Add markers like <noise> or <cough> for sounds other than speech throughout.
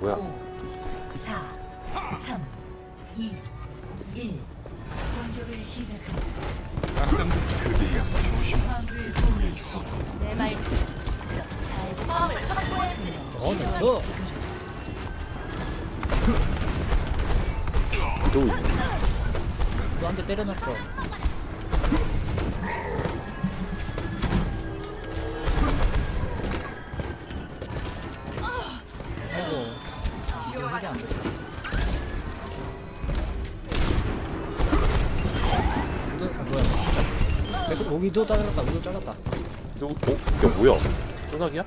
뭐야? 4, 3, 2, 1. 공격을 시작합니다. 내 말투. 잘 마음을 확보했으니 어, 너. 또 있네. 너한대 때려놨어. 이게 안 돼. 위도, 아, 뭐야. 백- 오, 위도 잘랐다, 위도 잘랐다. 너, 어? 이게 뭐야? 소나기야?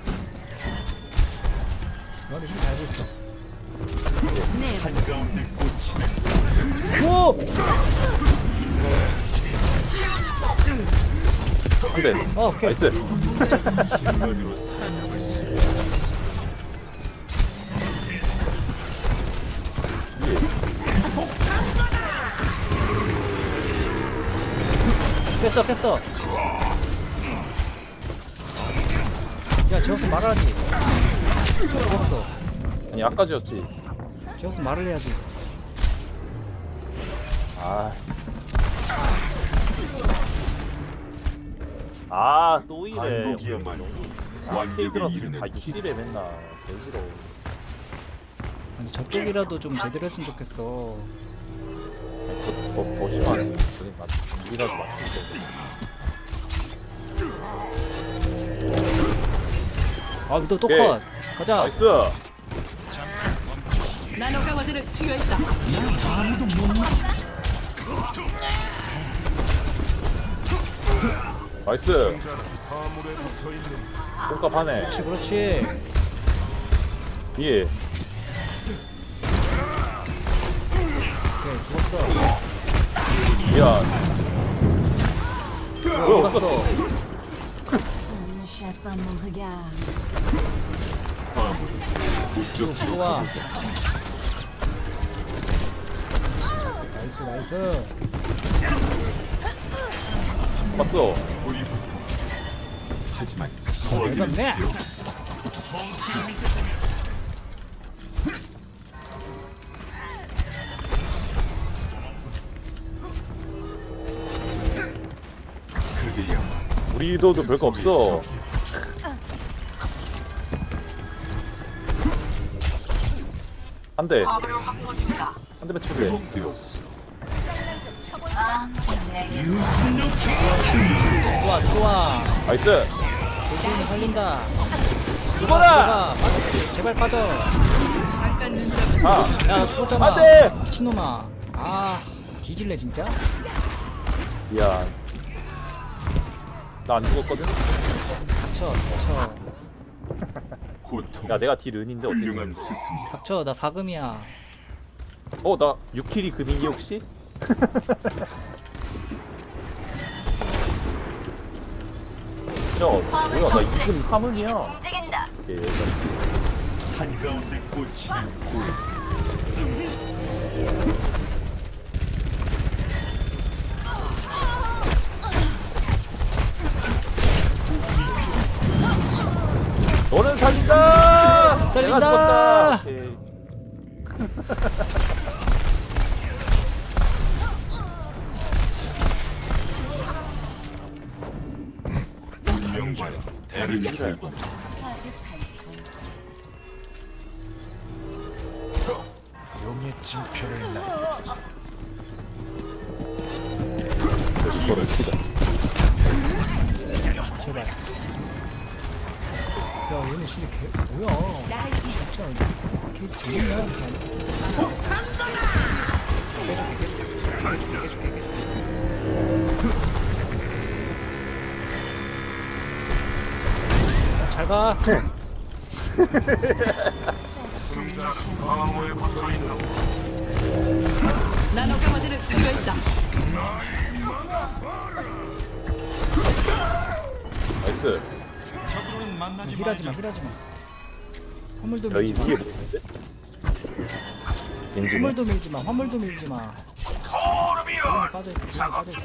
너한테 힘 달고 있어. 오! 한 대. 어, 오케이. 나이스. <laughs> 뺐어, 뺐어. 야, 제우스 말하지. 죽었어. 아니 아까 지었지. 제우스 말을 해야지. 아. 아, 또 이래. 한국이야말로 아, 완벽에 케이드라서 이르는 다 60에 맨날. 개 싫어. 아니, 저쪽이라도 좀 제대로 했으면 좋겠어. 더, 더 심하네. 그러니까 우리라도 맞출 거. 아, 위도 또 오케이. 컷. 가자. 나이스. 나노 강화제를 투여했다. 나이스. 똥값 하네. 그렇지, 그렇지. 뒤에. 오케이, 죽었어. 미안. 뭐야, mon regard. 좋아. 나이스, 나이스. 봤어. 하지만 이겼네. 그대여 우리도도 별거 없어. 한 대. 한 대만. 되었어 좋아, 좋아. 나이스. 조심히 살린다. 죽어라! 제발, 제발 빠져. 아, 야, 나 죽었잖아. 안 돼! 미친놈아. 아, 뒤질래, 진짜? 미안. 나 안 죽었거든? 닥쳐, 닥쳐. 고통 야, 내가 딜 은인데 어떻게 훌륭한 생각해? 닥쳐, 나 4금이야. 어, 나 6킬이 금이니 혹시? 야, 뭐야, 나 2금 3은이야. 움직인다. 오케이, 한가운데 꽂히는 굴 내가 죽었다! 오케이. 결과 가득한 손. 용의 징표를 나 이거를 치자. 야, 얘는 진짜 개, 뭐야. 진짜, 개 재밌냐? 그냥. 잘 가. 나노 강화제를 투여했다. 나이스. 만나지 힐하지마 힐하지마. 화물도 밀지마 위에 뭐있는데 화물도 밀지마 화물도 밀지마. 그냥 빠져있어 그냥 빠져있어.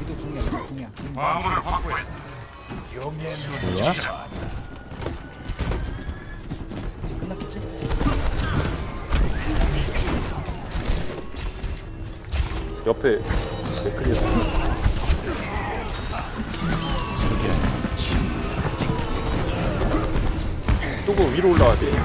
위도 궁이야 위도 궁이야. 뭐야? 이제 끝났겠지? 옆에 댓글이 있어. 조금 위로 올라와야 돼. 네,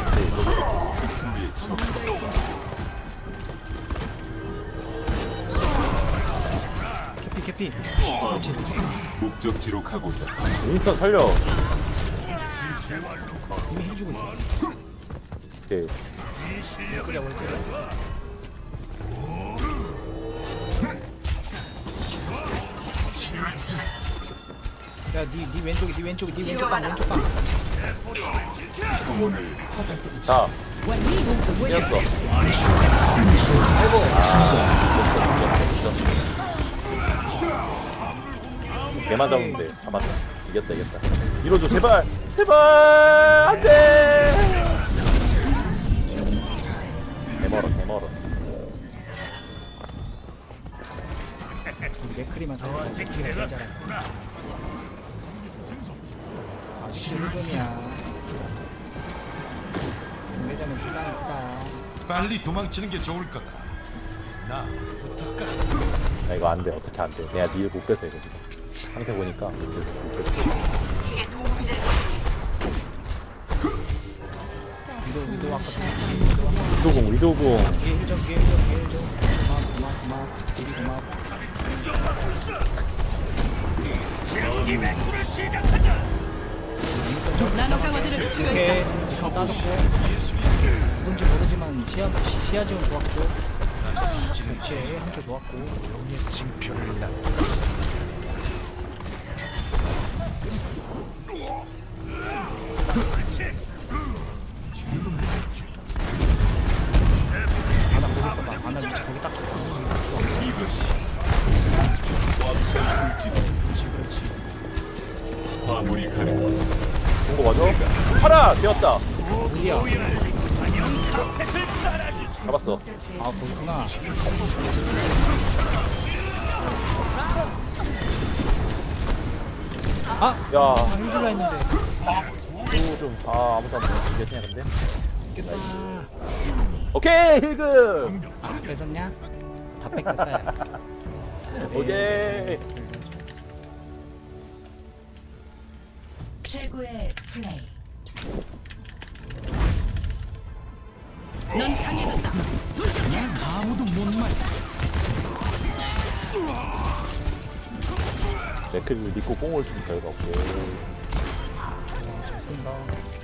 캐피 캐피. 그렇지. 목적지로 가고자 윈스턴 살려. 이미 해주고 있어. 오케이. 그래 그래. 야니 니 왼쪽에 니 왼쪽에 니 왼쪽 방 왼쪽 방 자. 이겼어. 아이고. 개만 잡으면 돼. 아, 맞다. 이겼다, 이겼다. 밀어줘, 제발! 제발! 안 돼! 개멀어, 개멀어. 우리 맥크리만 살려서 맥크리가 제일 잘해 아 직도 1점이야 매점은 시간이 크다 빨리 도망치는 게 좋을 거다. 나 아, 이거 안 돼. 어떻게 안 돼. 내가 딜못 뺏어, 이거 지금. 상태 보니까 못 뺏어, 못 뺏어. 위도 위도 아까 위도 아까 위도공, 위도공. 뒤에 1점 뒤에 1점 뒤에 1점 그만 그만 그만 딜이 그만 오케이 좀 따졌고 뭔지 모르지만 시야, 시야 지원 좋았고 그렇지 한초 좋았고 아? 되었다! 어디야 잡았어. 아 거기구나 아! 야, 아 힘들라 했는데 또 좀, 아, 아무도 안 보겠냐, 근데? 오케이, 힐금! 아 뺏었냐? 다 뺏겼다 야. <laughs> 오케이. 최고의 플레이. 넌 강해졌다. 맥클리 믿고 뽕을 준 결과 없고. 잘 쏜다